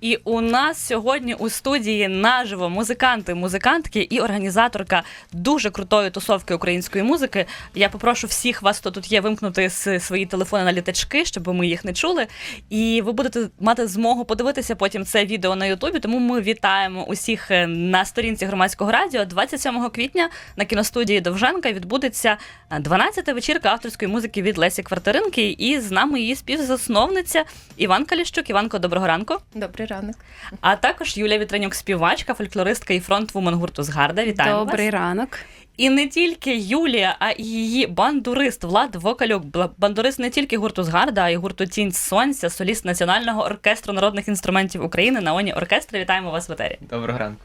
І у нас сьогодні у студії наживо музиканти, музикантки і організаторка дуже крутої тусовки української музики. Я попрошу всіх вас, хто тут є, вимкнути свої телефони на літачки, щоб ми їх не чули. І ви будете мати змогу подивитися потім це відео на Ютубі. Тому ми вітаємо усіх е, на сторінці громадського радіо. 27 квітня на кіностудії Довженка відбудеться 12-та вечірка авторської музики від Лесі Квартиринки. І з нами її співзасновниця Іван Каліщук. Іванко, доброго ранку. Добрий ранок. А також Юлія Вітренюк, співачка, фольклористка і фронтвумен гурту Згарда. Вітаю Добрий вас. ранок. І не тільки Юлія, а і її бандурист Влад Вокалюк. Бандурист не тільки гурту Згарда, а й гурту Тінь Сонця, соліст Національного оркестру народних інструментів України на Оні оркестри. Вітаємо вас в етері. Доброго ранку.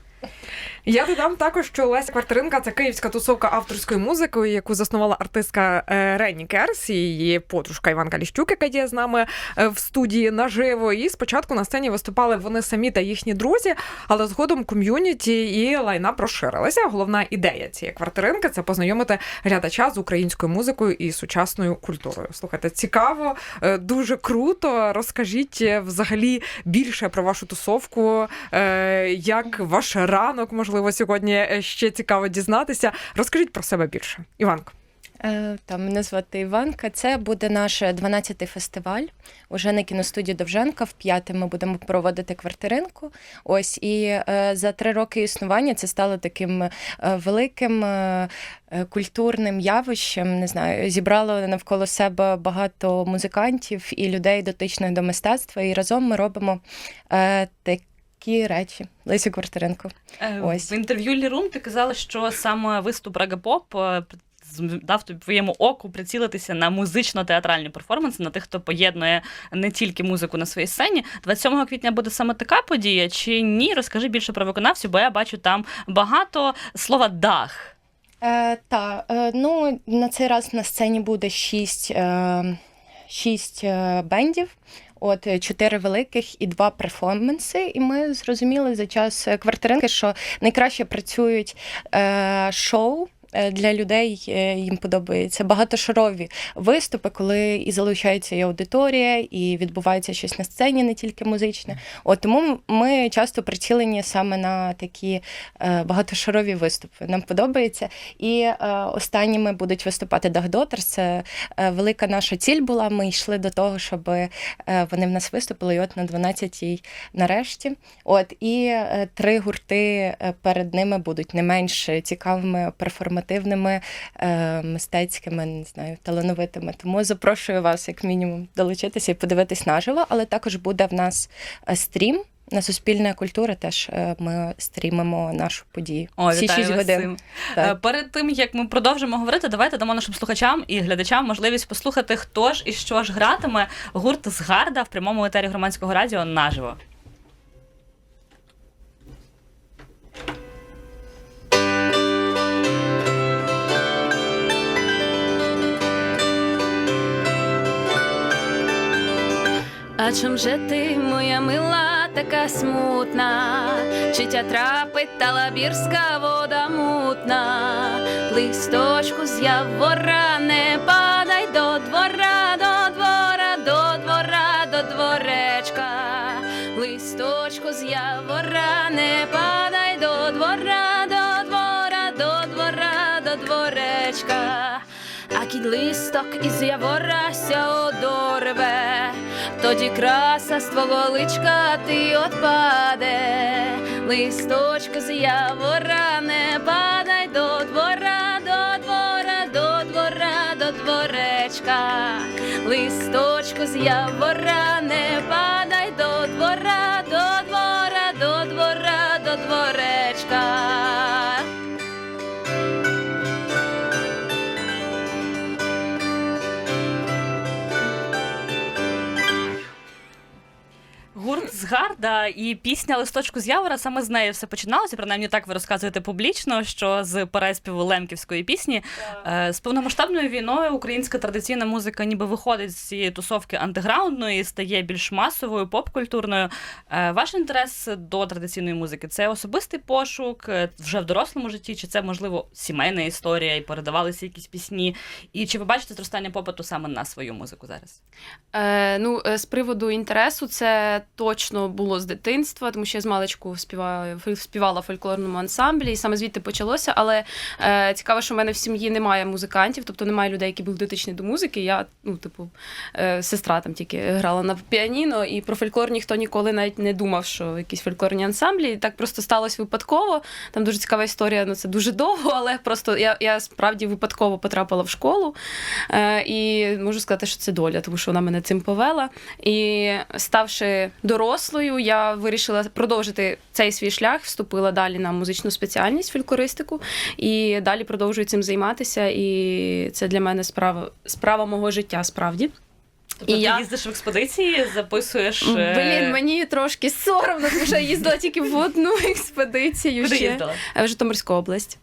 Я додам також, що Леся Квартиринка це київська тусовка авторської музики, яку заснувала артистка е, Ренні Керс її подружка Іван Каліщук, яка є з нами е, в студії наживо. І спочатку на сцені виступали вони самі та їхні друзі, але згодом ком'юніті і лайна розширилася. Головна ідея цієї квартиринки це познайомити глядача з українською музикою і сучасною культурою. Слухайте, цікаво, е, дуже круто. Розкажіть взагалі більше про вашу тусовку, як ваш ранок, можливо, сьогодні е, ще цікаво дізнатися. Розкажіть про себе більше. Іванко. Е, Та мене звати Іванка. Це буде наш 12-й фестиваль. Уже на кіностудії Довженка. В п'яте ми будемо проводити квартиринку. Ось і е, за три роки існування це стало таким е, великим е, е, культурним явищем. Не знаю, зібрало навколо себе багато музикантів і людей, дотичних до мистецтва. І разом ми робимо е, такі речі. Лесі Квартиринку. Е, Ось. В інтерв'ю Лірум ти казала, що саме виступ Регапоп е, дав тобі твоєму оку прицілитися на музично-театральні перформанси, на тих, хто поєднує не тільки музику на своїй сцені. 27 квітня буде саме така подія, чи ні? Розкажи більше про виконавців, бо я бачу там багато слова дах. Е, та, е, ну, на цей раз на сцені буде шість, е, шість е, бендів. От е, чотири великих і два перформанси. І ми зрозуміли за час е, квартиринки, що найкраще працюють е, шоу. Е, Для людей е, їм подобаються багатошарові виступи, коли і залучається і аудиторія, і відбувається щось на сцені, не тільки музичне. От тому ми часто прицілені саме на такі е, багатошарові виступи. Нам подобається. І останніми будуть виступати Дагдотер. Це велика наша ціль була. Ми йшли до того, щоб вони в нас виступили. І от на 12-й нарешті. От і три гурти перед ними будуть не менш цікавими, перформативними, е, мистецькими, не знаю, талановитими. Тому запрошую вас, як мінімум, долучитися і подивитись наживо, але також буде в нас е, стрім. На Суспільна культура теж е, ми стрімимо нашу подію. О, Всі вітаю 6 годин. Так. Е, Перед тим як ми продовжимо говорити, давайте дамо нашим слухачам і глядачам можливість послухати, хто ж і що ж гратиме гурт Згарда в прямому етері громадського радіо наживо. А чом же ти, моя мила, така смутна? Чи тя трапить та лабірська вода мутна? Листочку з явора не падай до двора, до двора, до двора, до дворечка. Листочку з явора не падай до двора, до двора, до двора, до дворечка. А кінь листок із явора ся одорве, тоді краса з твого личка ти отпаде, листочку з явора не падай до двора, до двора, до двора, до дворечка, листочку з явора не падай Гурт Згарда і пісня Листочку з Явора саме з нею все починалося. Принаймні так ви розказуєте публічно, що з переспіву лемківської пісні Е, з повномасштабною війною українська традиційна музика ніби виходить з цієї тусовки андеграундної, стає більш масовою, поп-культурною. Е, Ваш інтерес до традиційної музики це особистий пошук е, вже в дорослому житті, чи це можливо сімейна історія і передавалися якісь пісні? І чи ви бачите зростання попиту саме на свою музику зараз? Е, ну, з приводу інтересу, це точно. Точно було з дитинства, тому що я з маличку співаю, співала в фольклорному ансамблі, і саме звідти почалося. Але е, цікаво, що в мене в сім'ї немає музикантів, тобто немає людей, які були дотичні до музики. Я, ну, типу, е, сестра там тільки грала на піаніно, і про фольклор ніхто ніколи навіть не думав, що якісь фольклорні ансамблі. І так просто сталося випадково. Там дуже цікава історія, ну це дуже довго, але просто я, я справді випадково потрапила в школу. Е, і можу сказати, що це доля, тому що вона мене цим повела. І ставши дорослою, я вирішила продовжити цей свій шлях, вступила далі на музичну спеціальність фольклористику і далі продовжую цим займатися. І це для мене справа, справа мого життя справді. Тобто І ти я- їздиш в експедиції, записуєш. е, Блін, мені трошки соромно, тому що я їздила тільки в одну експедицію. Куди ще. їздила? Е, в Житомирську область.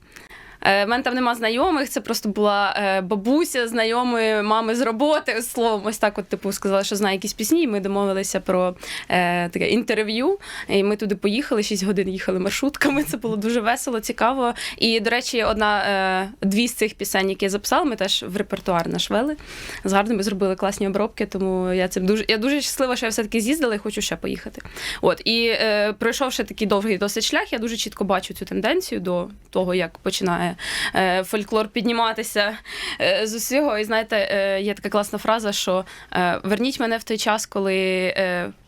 У мене там нема знайомих, це просто була е, бабуся знайомої мами з роботи. Словом, ось так, от типу, сказала, що знає якісь пісні. І ми домовилися про е, таке інтерв'ю. І ми туди поїхали, 6 годин їхали маршрутками. Це було дуже весело, цікаво. І, до речі, одна е, дві з цих пісень, які я записала, ми теж в репертуар наш вели. З гарними зробили класні обробки, тому я цим дуже я дуже щаслива, що я все-таки з'їздила і хочу ще поїхати. От і е, пройшовши такий довгий досить шлях, я дуже чітко бачу цю тенденцію до того, як починає е, фольклор підніматися е, з усього. І знаєте, е, є така класна фраза, що верніть мене в той час, коли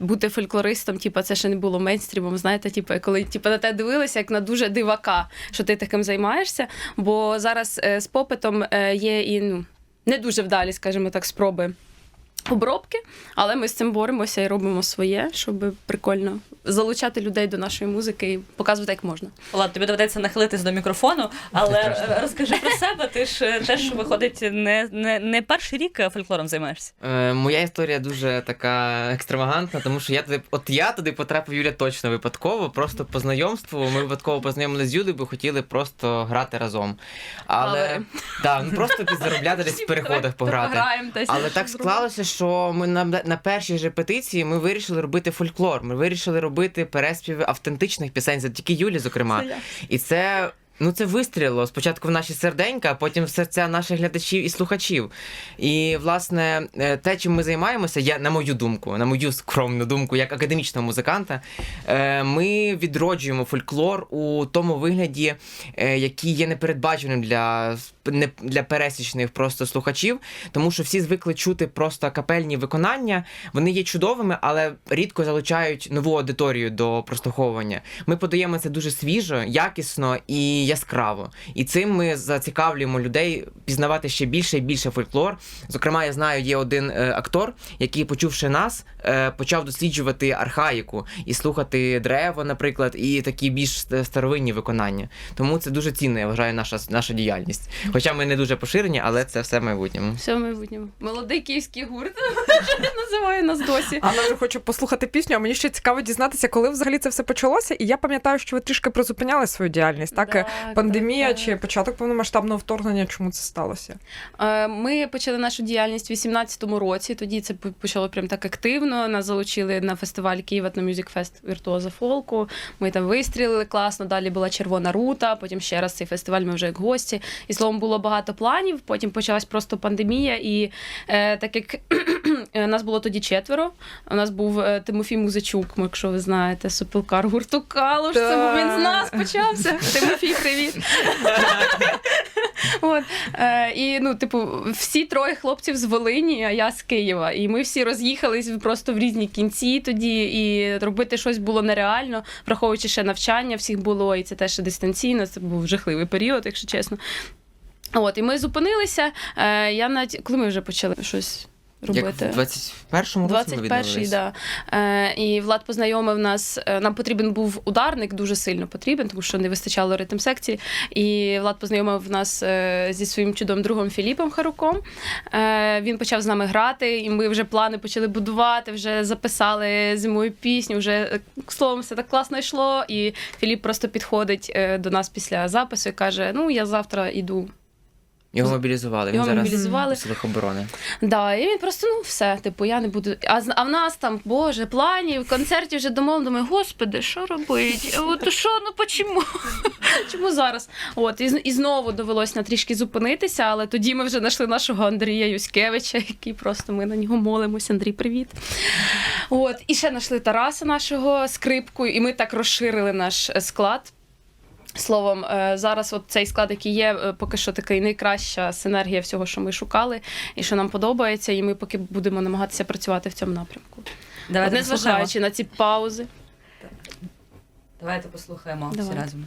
бути фольклористом, типу, це ще не було мейнстрімом. Знаєте, типу, коли типу, на тебе дивилися як на дуже дивака, що ти таким займаєшся. Бо зараз з попитом є і ну. Не дуже вдалі, скажімо так, спроби обробки, але ми з цим боремося і робимо своє, щоб прикольно залучати людей до нашої музики і показувати, як можна. Влад, тобі доведеться нахилитись до мікрофону, але розкажи про себе. Ти ж е, теж виходить не, не, не перший рік е, фольклором займаєшся. Е, моя історія дуже така екстравагантна, тому що я туди, от я туди потрапив Юля точно випадково, просто по знайомству. Ми випадково познайомилися з Юлею, бо хотіли просто грати разом. Але Павери. так, ну просто підзаробляти десь в переходах пограти. Але так склалося, що ми на, на першій репетиції ми вирішили робити фольклор. Ми вирішили робити переспіви автентичних пісень, завдяки Юлі, зокрема. І це. Ну, це вистрілило спочатку в наші серденька, а потім в серця наших глядачів і слухачів. І, власне, е, те, чим ми займаємося, я, на мою думку, на мою скромну думку, як академічного музиканта, е, ми відроджуємо фольклор у тому вигляді, е, який є непередбаченим для, не- для пересічних просто слухачів, тому що всі звикли чути просто капельні виконання. Вони є чудовими, але рідко залучають нову аудиторію до прослуховування. Ми подаємо це дуже свіжо, якісно і яскраво. І цим ми зацікавлюємо людей пізнавати ще більше і більше фольклор. Зокрема, я знаю, є один е, актор, який, почувши нас, е, почав досліджувати архаїку і слухати древо, наприклад, і такі більш старовинні виконання. Тому це дуже цінно, я вважаю, наша, наша діяльність. Хоча ми не дуже поширені, але це все в майбутньому. Все в майбутньому. Молодий київський гурт називає нас досі. Анна вже хоче послухати пісню, а мені ще цікаво дізнатися, коли взагалі це все почалося. І я пам'ятаю, що ви трішки призупиняли свою діяльність. Так, Так, пандемія так, чи так. початок повномасштабного вторгнення, чому це сталося? Е, Ми почали нашу діяльність у 18-му році. Тоді це почало прям так активно. Нас залучили на фестиваль Києва на Music Fest Віртуоза Фолку. Ми там вистрілили класно. Далі була червона рута. Потім ще раз цей фестиваль. Ми вже як гості. І словом було багато планів. Потім почалась просто пандемія. І е, так як е, нас було тоді четверо. У нас був е, Тимофій Музичук, якщо ви знаєте, супілкар гурту Калуш. Це був він з нас почався. Тимофій, привіт. От, е, і ну, типу, всі троє хлопців з Волині, а я з Києва. І ми всі роз'їхались просто в різні кінці тоді, і робити щось було нереально, враховуючи ще навчання, всіх було, і це теж дистанційно. Це був жахливий період, якщо чесно. От, і ми зупинилися. Е, я навіть коли ми вже почали щось робити. Як в 21-му році ми 21-й, відновились. да. Е, і Влад познайомив нас. е, Нам потрібен був ударник, дуже сильно потрібен, тому що не вистачало ритм секції. І Влад познайомив нас е, зі своїм чудовим другом Філіпом Харуком. Е, він почав з нами грати, і ми вже плани почали будувати, вже записали зимою пісню. Вже е, словом, все так класно йшло. І Філіп просто підходить е, до нас після запису і каже: Ну, я завтра йду Його мобілізували. Він Його зараз мобілізували. силах оборони. Да, і він просто ну все, типу, я не буду. А, а в нас там, боже, планів, концертів вже домов, думаю, господи, що робить? От що, ну почому? Чому зараз? От, і, і знову довелось на трішки зупинитися, але тоді ми вже знайшли нашого Андрія Юськевича, який просто ми на нього молимося. Андрій, привіт. От, і ще знайшли Тараса, нашого скрипку, і ми так розширили наш е, склад. Словом, е, зараз от цей склад, який є, е, поки що такий найкраща синергія всього, що ми шукали, і що нам подобається, і ми поки будемо намагатися працювати в цьому напрямку. Давайте незважаючи на ці паузи. Давайте послухаємо всі разом.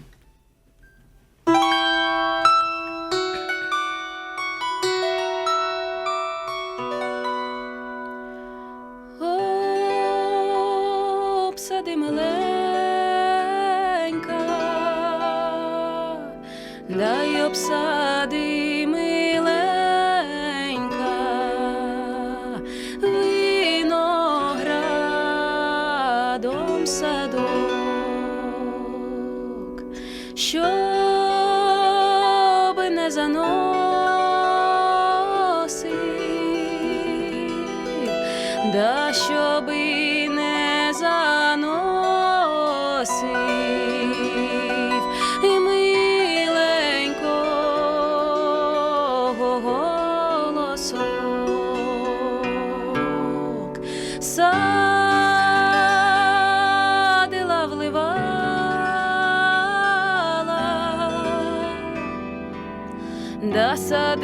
Да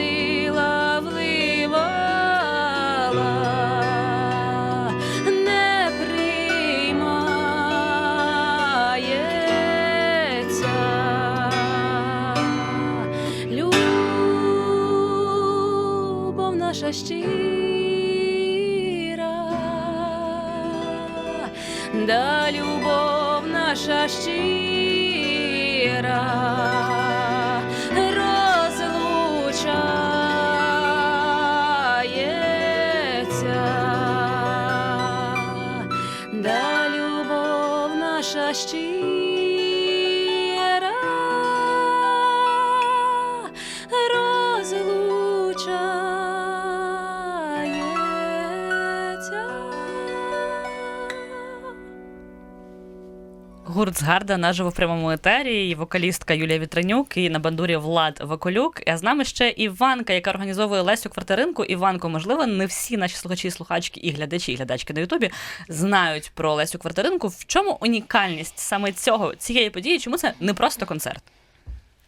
Гурт Згарда наживо в прямому етері, і вокалістка Юлія Вітренюк, і на бандурі Влад Ваколюк. А з нами ще Іванка, яка організовує Лесю Квартиринку. Іванко, можливо, не всі наші слухачі, слухачки і глядачі, і глядачки на Ютубі знають про Лесю Квартиринку. В чому унікальність саме цього цієї події? Чому це не просто концерт?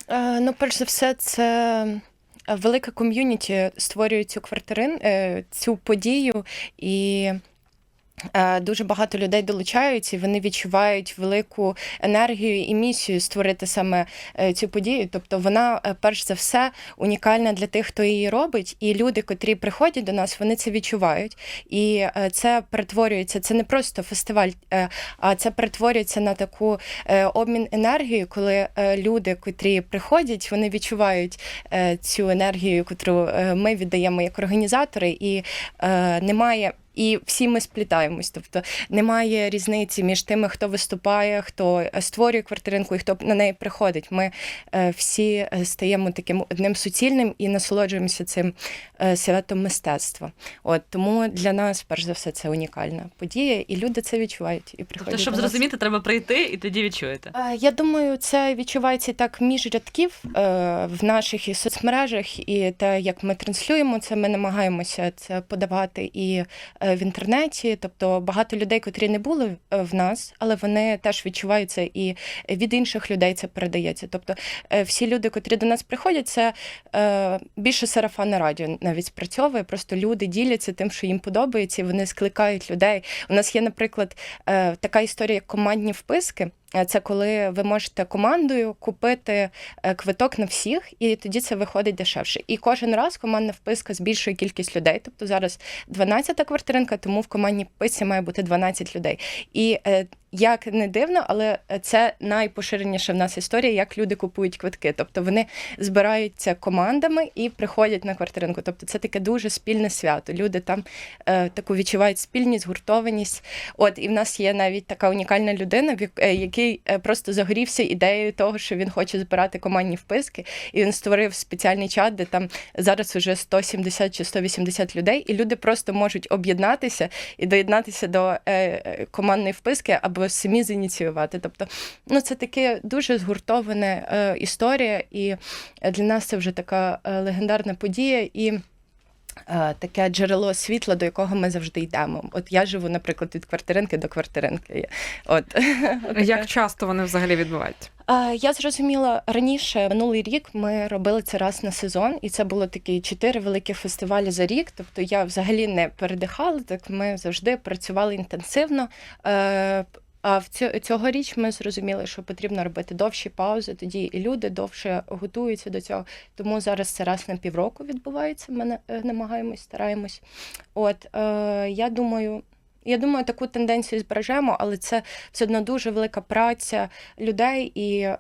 Е, Ну, перш за все, це велика ком'юніті створює цю квартирин, е, цю подію, і е, дуже багато людей долучаються, і вони відчувають велику енергію і місію створити саме е, цю подію. Тобто вона, е, перш за все, унікальна для тих, хто її робить, і люди, котрі приходять до нас, вони це відчувають. І е, це перетворюється, це не просто фестиваль, е, а це перетворюється на таку е, обмін енергією, коли е, люди, котрі приходять, вони відчувають е, цю енергію, е, ми віддаємо як організатори, і е, немає. І всі ми сплітаємось, тобто немає різниці між тими, хто виступає, хто е, створює квартиринку і хто на неї приходить. Ми е, всі е, стаємо таким одним суцільним і насолоджуємося цим святом мистецтва. От тому для нас, перш за все, це унікальна подія, і люди це відчувають і приходять. Тобто, щоб зрозуміти, треба прийти, і тоді відчуєте. Я думаю, це відчувається так між рядків в наших і соцмережах, і те, як ми транслюємо це, ми намагаємося це подавати і в інтернеті. Тобто багато людей, котрі не були е, в нас, але вони теж відчуваються і від інших людей це передається. Тобто е, всі люди, котрі до нас приходять, це е, більше сарафанне радіо навіть спрацьовує. Просто люди діляться тим, що їм подобається, і вони скликають людей. У нас є, наприклад, е, така історія, як командні вписки. Е, Це коли ви можете командою купити е, квиток на всіх, і тоді це виходить дешевше. І кожен раз командна вписка збільшує кількість людей. Тобто зараз 12-та квартиринка, тому в командній вписці має бути 12 людей. І е, як не дивно, але це найпоширеніша в нас історія, як люди купують квитки. Тобто вони збираються командами і приходять на квартиринку. Тобто це таке дуже спільне свято. Люди там е, таку відчувають спільність, гуртованість. От і в нас є навіть така унікальна людина, е, який е, просто загорівся ідеєю того, що він хоче збирати командні вписки, і він створив спеціальний чат, де там зараз вже 170 чи 180 людей, і люди просто можуть об'єднатися і доєднатися до е, е, командної вписки або самі зініціювати. Тобто, ну це таке дуже згуртована е, історія, і е, для нас це вже така е, легендарна подія. І е, Таке джерело світла, до якого ми завжди йдемо. От я живу, наприклад, від квартиринки до квартиринки. От Як часто вони взагалі відбуваються? Я зрозуміла раніше, минулий рік ми робили це раз на сезон, і це було такі чотири великі фестивалі за рік. Тобто я взагалі не передихала, так ми завжди працювали інтенсивно. А в цьо- цьогоріч ми зрозуміли, що потрібно робити довші паузи, тоді і люди довше готуються до цього. Тому зараз це раз на півроку відбувається. Ми е, намагаємось, стараємось. От е, я думаю, я думаю, таку тенденцію збережемо, але це все одно дуже велика праця людей і е,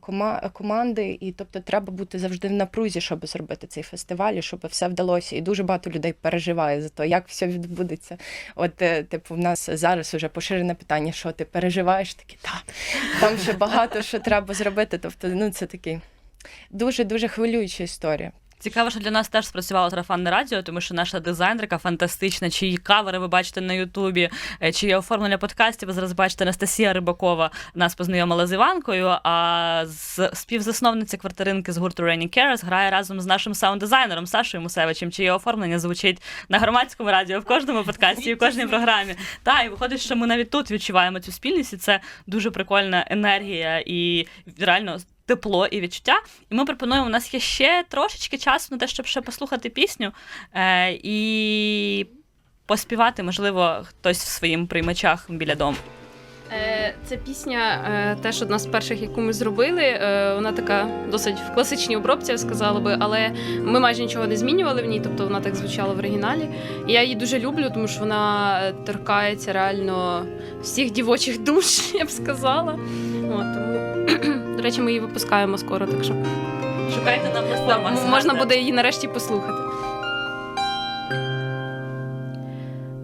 кома- команди. І тобто треба бути завжди в напрузі, щоб зробити цей фестиваль, і щоб все вдалося. І дуже багато людей переживає за те, як все відбудеться. От, е, типу, в нас зараз вже поширене питання, що ти переживаєш, такі та там ще багато що треба зробити. Тобто, ну це такий дуже дуже хвилююча історія. Цікаво, що для нас теж спрацювало сарафанне радіо, тому що наша дизайнерка фантастична, чиї кавери ви бачите на Ютубі, е, чиє оформлення подкастів. Ви зараз бачите Анастасія Рибакова нас познайомила з Іванкою. А з співзасновниця квартиринки з гурту Rainy Cares грає разом з нашим саунд-дизайнером Сашою Мусевичем, чиє оформлення звучить на громадському радіо в кожному подкасті, і в кожній програмі. Та і виходить, що ми навіть тут відчуваємо цю спільність, і це дуже прикольна енергія і реально тепло і відчуття. І ми пропонуємо, у нас є ще трошечки часу на те, щоб ще послухати пісню е, і поспівати, можливо, хтось в своїм приймачах біля дому. Е, Ця пісня е, теж одна з перших, яку ми зробили. Е, Вона така досить в класичній обробці, я сказала би, але ми майже нічого не змінювали в ній, тобто вона так звучала в оригіналі. Я її дуже люблю, тому що вона е, торкається реально всіх дівочих душ, я б сказала. От, тому, до речі, ми її випускаємо скоро, так що Шукайте на платформах. можна буде її нарешті послухати.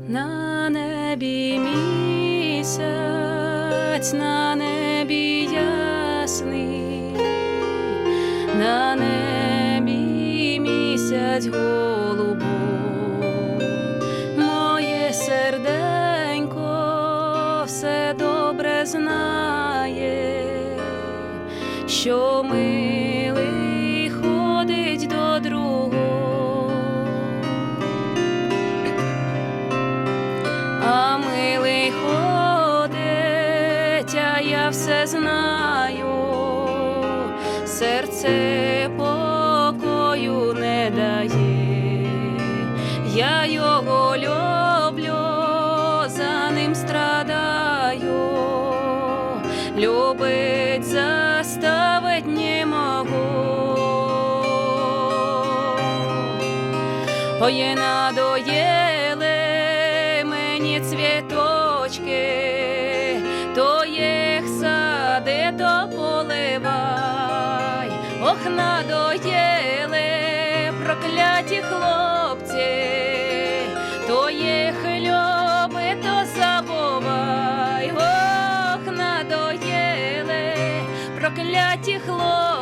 На небі місяць, на небі ясний, на небі місяць що милий ходить до другого. А милий ходить, а я все знаю, серце Ой, надоїли мені цвіточки, то їх сади, то поливай. Ох, надоїли прокляті хлопці, то їх люби, то забувай. Ох, надоїли прокляті хлопці,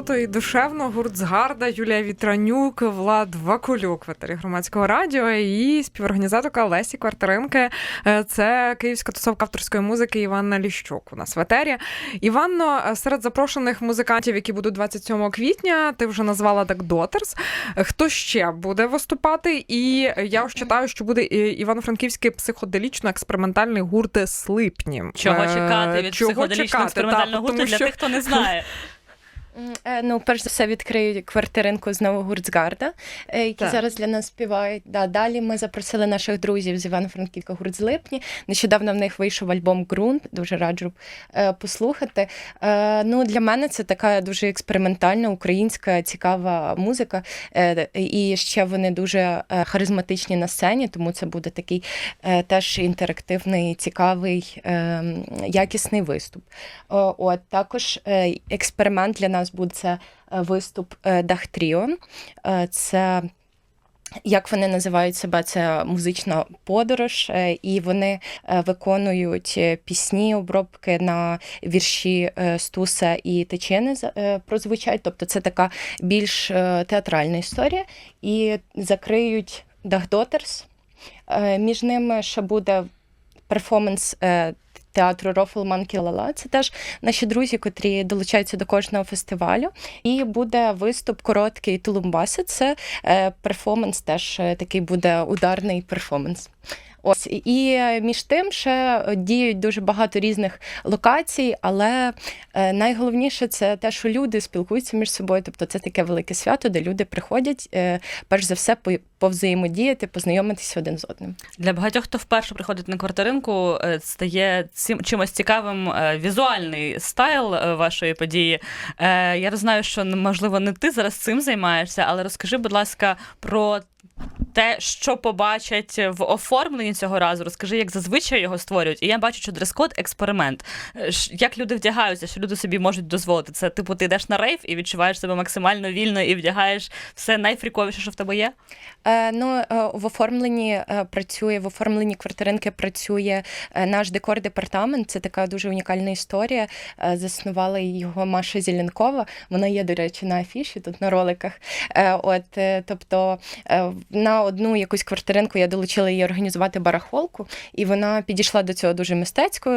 круто і душевно. Гурт Згарда, Юлія Вітранюк, Влад Вакулюк в етері громадського радіо і співорганізаторка Лесі Квартиринки. Е, Це київська тусовка авторської музики Іванна Ліщук. У нас в етері. Іванно, е, серед запрошених музикантів, які будуть 27 квітня, ти вже назвала так Дотерс. Хто ще буде виступати? І я ось читаю, що буде івано-франківський психоделічно-експериментальний гурт Слипні. Чого Е, чекати від чого психоделічного чекати, експериментального та, гурту для що- тих, хто не знає. Е, Ну, перш за все, відкриють квартиринку знову гурцгарда, е, які Так. зараз для нас співають. Да, далі ми запросили наших друзів з Івано-Франківська гурт з липні. Нещодавно в них вийшов альбом Ґрунт, дуже раджу е, послухати. Ну, для мене це така дуже експериментальна українська цікава музика. І ще вони дуже харизматичні на сцені, тому це буде такий теж інтерактивний, цікавий, е, якісний виступ. От також експеримент для нас буде це е, виступ е, Дахтріо. Е, Це як вони називають себе, це музична подорож, і вони виконують пісні, обробки на вірші Стуса і е, прозвучать. Тобто це така більш театральна історія. І закриють Дахдотерс. Е, Між ними ще буде перформанс театру Рофл Кілала. Це теж наші друзі, котрі долучаються до кожного фестивалю. І буде виступ короткий Тулумбаси. Це е, перформанс, теж е, такий буде ударний перформанс. Ось і е, між тим ще е, діють дуже багато різних локацій, але е, найголовніше це те, що люди спілкуються між собою. Тобто це таке велике свято, де люди приходять перш за все по- повзаємодіяти, познайомитися один з одним. Для багатьох, хто вперше приходить на квартиринку, стає цим чимось цікавим візуальний стайл вашої події. Я знаю, що можливо не ти зараз цим займаєшся, але розкажи, будь ласка, про. Те, що побачать в оформленні цього разу, розкажи, як зазвичай його створюють. І я бачу, що дрес-код експеримент. Е, Як люди вдягаються, що люди собі можуть дозволити. Це типу, ти йдеш на рейв і відчуваєш себе максимально вільно і вдягаєш все найфріковіше, що в тебе є. Е, ну, е, в оформленні е, працює, в оформленні квартиринки працює наш декор-департамент. Це така дуже унікальна історія. Заснувала його Маша Зеленкова. Вона є, до речі, на афіші, тут на роликах. От, тобто на одну якусь квартиринку я долучила її організувати барахолку, і вона підійшла до цього дуже мистецько.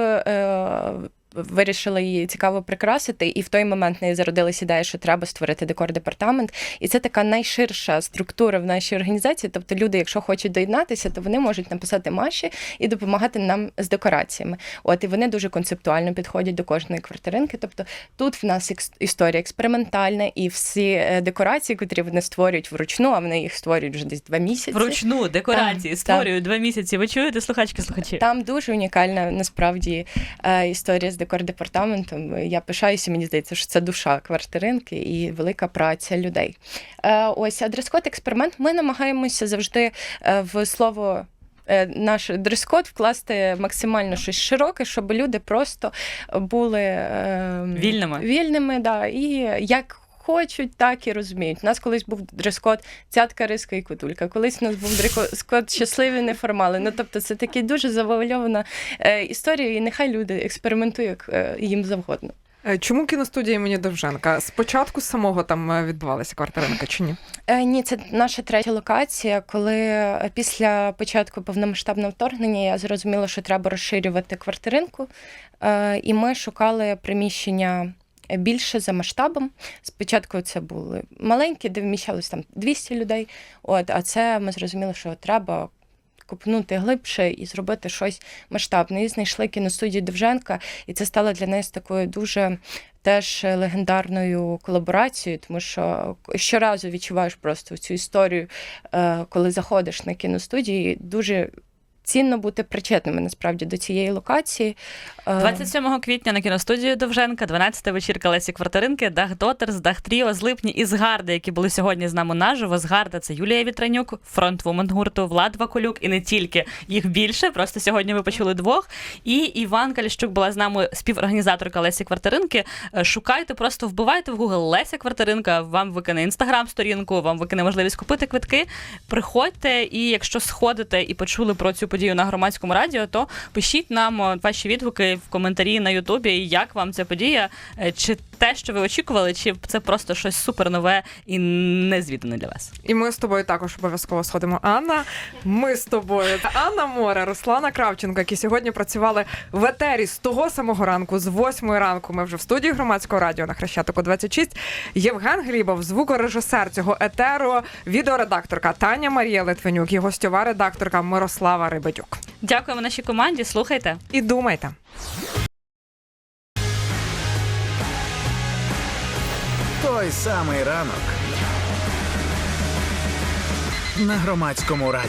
Вирішила її цікаво прикрасити, і в той момент в неї зародилась ідея, що треба створити декор-департамент. І це така найширша структура в нашій організації. Тобто, люди, якщо хочуть доєднатися, то вони можуть написати Маші і допомагати нам з декораціями. От і вони дуже концептуально підходять до кожної квартиринки. Тобто тут в нас історія експериментальна, і всі е, декорації, котрі вони створюють вручну, а вони їх створюють вже десь два місяці. Вручну декорації створюють два місяці. Ви чуєте, слухачки, слухачі? Там дуже унікальна насправді е, історія з декор-департаментом. Я пишаюся, мені здається, що це душа квартиринки і велика праця людей. Е, ось а дрес-код експеримент. Ми намагаємося завжди е, в слово. е, Наш дрес-код вкласти максимально щось широке, щоб люди просто були е, Вільними. вільними, да, і як хочуть, так і розуміють. У нас колись був дрес-код цятка, риска і кутулька. Колись у нас був дрес-код щасливі неформали. Ну тобто це такі дуже завуальована е, історія, і нехай люди експериментують як е, їм завгодно. Е, Чому кіностудія імені Довженка? Спочатку самого там відбувалася квартиринка чи ні? Е, ні, це наша третя локація. Коли після початку повномасштабного вторгнення я зрозуміла, що треба розширювати квартиринку, е, і ми шукали приміщення. Більше за масштабом. Спочатку це були маленькі, де вміщалось там 200 людей. От, а це ми зрозуміли, що треба копнути глибше і зробити щось масштабне. І знайшли кіностудію Довженка, і це стало для нас такою дуже теж легендарною колаборацією, тому що щоразу відчуваєш просто цю історію, е, коли заходиш на кіностудії, дуже цінно бути причетними насправді до цієї локації. Е, 27 квітня на кіностудію Довженка, 12 вечірка Лесі Квартиринки, Дах Дотерс, Дах Тріо, Злипні і Згарди, які були сьогодні з нами наживо. Згарда це Юлія Вітранюк, фронтвумен гурту, Влад Вакулюк, і не тільки їх більше. Просто сьогодні ви почули двох. І Іван Каліщук була з нами співорганізаторка Лесі Квартиринки. Е, Шукайте, просто вбивайте в Google Леся Квартиринка. Вам викине інстаграм-сторінку, вам викине можливість купити квитки. Приходьте, і якщо сходите і почули про цю подію на громадському радіо, то пишіть нам ваші відгуки в коментарі на Ютубі. Як вам ця подія? Е, Чи те, що ви очікували, чи це просто щось супер нове і незвідане для вас? І ми з тобою також обов'язково сходимо. Анна, ми з тобою. Анна Море, Руслана Кравченко, які сьогодні працювали в етері з того самого ранку, з 8 ранку. Ми вже в студії громадського радіо на Хрещатику 26. Євген Глібов, звукорежисер цього етеру, відеоредакторка Таня Марія Литвинюк і гостьова редакторка Мирослава Рибедюк. Дякуємо нашій команді. Слухайте. І думайте. Той самий ранок на громадському радіо.